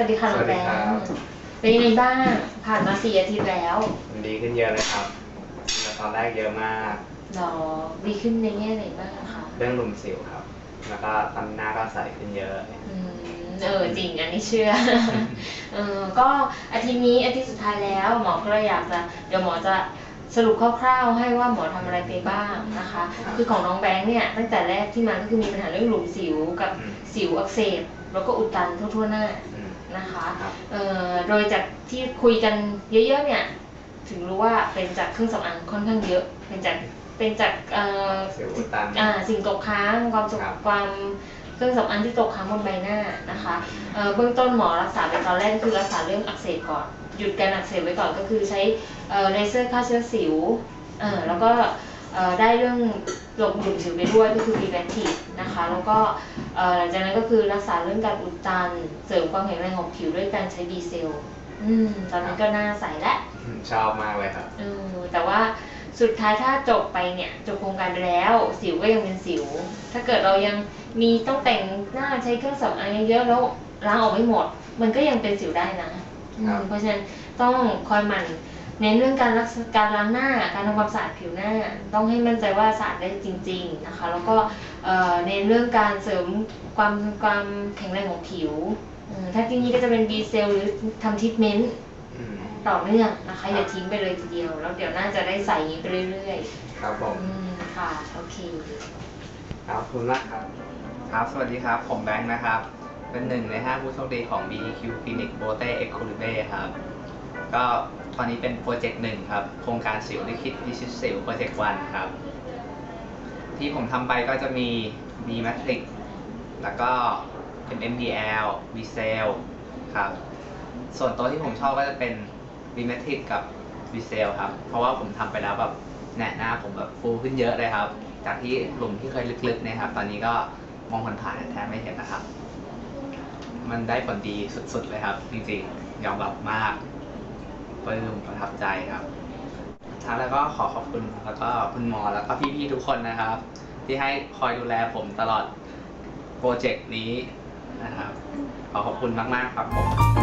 วัสดีค่ะน้องแบงสวัสดีครับค์เป็นยังไงบ้าง ผ่านมาสี่อาทิตย์แล้ว มันดีขึ้นเยอะเลยครับแต่ตอนแรกเยอะมากหรอดีขึ้นในแง่ไหนบ้างอะคะเรื่องหลุมสิวครับ แล้วก็ตอนหน้าก็ใสขึ้นเยอะอืมเออจริงอันนี้เชื่อเออก็อาทิตย์นี้อาทิตย์สุดท้ายแล้ว หมอก็เลยอยากจะเดี๋ยวหมอจะสรุปคร่าวๆให้ว่าหมอทำอะไรไปบ้างนะคะ คือของน้องแบงค์เนี่ยตั้งแต่แรกที่มาก็คือมีปัญหาเรื่องหลุมสิวกับอืมสิวอักเสบแล้วก็อุดตันทั่วๆหน้าอืม นะคะครับเอ่อโดยจากที่คุยกันเยอะๆเนี่ยถึงรู้ว่าเป็นจากเครื่องสำอางค่อนข้างเยอะ เป็นจากเป็นจากเอ่อสิวอุดตัน อ่าสิ่งตกค้างความสกครับ ความเครื่องสำอางที่ตกค้างบนใบหน้านะคะเอ่อเบื้องต้นหมอรักษาไปตอนแรกก็คือรักษาเรื่องอักเสบก่อน หยุดการอักเสบไว้ก่อนก็คือใช้เอ่อเลเซอร์ฆ่าเชื้อสิวเอ่อแล้วก็เอ่อได้เรื่อง หลบหลุมสิวไปด้วยก็คือบีแบคทีนะคะ แล้วก็เอ่อหลังจากนั้นก็คือรักษาเรื่องการอุดตัน เสริมความแข็งแรงของผิวด้วยการใช้บีเซลอืมตอนนี้ก็หน่าใสแล้วอืมชอบมากเลยครับเออแต่ว่าสุดท้ายถ้าจบไปเนี่ยจบโครงการไปแล้ว สิวก็ยังเป็นสิว ถ้าเกิดเรายังมีต้องแต่งหน้าใช้เครื่องสำอางเยอะๆแล้วล้างออกไม่หมด มันก็ยังเป็นสิวได้นะอืมครับเพราะฉะนั้นต้องคอยหมั่น เน้นเรื่องการรักษาการล้างหน้า การทำความสะอาดผิวหน้า ต้องให้มั่นใจว่าสะอาดได้จริง ๆนะคะ แล้วก็เอ่อเน้นเรื่องการเสริมความความแข็งแรงของผิวเออถ้าที่นี่ก็จะเป็นบีเซลหรือทำทรีทเมนต์อืมต่อเนื่องนะคะครับอย่าทิ้งไปเลยทีเดียว แล้วเดี๋ยวน่าจะได้ใส่อย่างนี้ไปเรื่อยครับผๆมอืมค่ะ โอเคขอบคุณมากครับ ครับ สวัสดีครับ ผมแบงค์นะครับ เป็นหนึ่งใน5ผู้โชคดีของ BEQ Clinic b o t e e c o l i b e ครับ ก็ตอนนี้เป็นโปรเจกต์หนึ่งครับ โครงการสิวลิคิดพิชิตสิวโปรเจกต์วันครับ ที่ผมทำไปก็จะมี B Matrix แล้วก็เป็น MDL V Cell ครับ ส่วนตัวที่ผมชอบก็จะเป็น B Matrix กับ V Cell ครับ เพราะว่าผมทำไปแล้วแบบแหนหน้าผมแบบฟูขึ้นเยอะเลยครับ จากที่หลุมที่เคยลึกๆเนะครับ ตอนนี้ก็มองผ่านๆแทบไม่เห็นนะครับ มันได้ผลดีสุดๆเลยครับ จริงๆยอมรับมาก ปลื้มประทับใจครับท้งแล้วก็ขอขอบคุณแล้วก็คุณหมอแล้วก็พี่ๆทุกคนนะครับ ที่ให้คอยดูแลผมตลอดโปรเจกต์นี้นะครับ ขอขอบคุณมากๆครับผม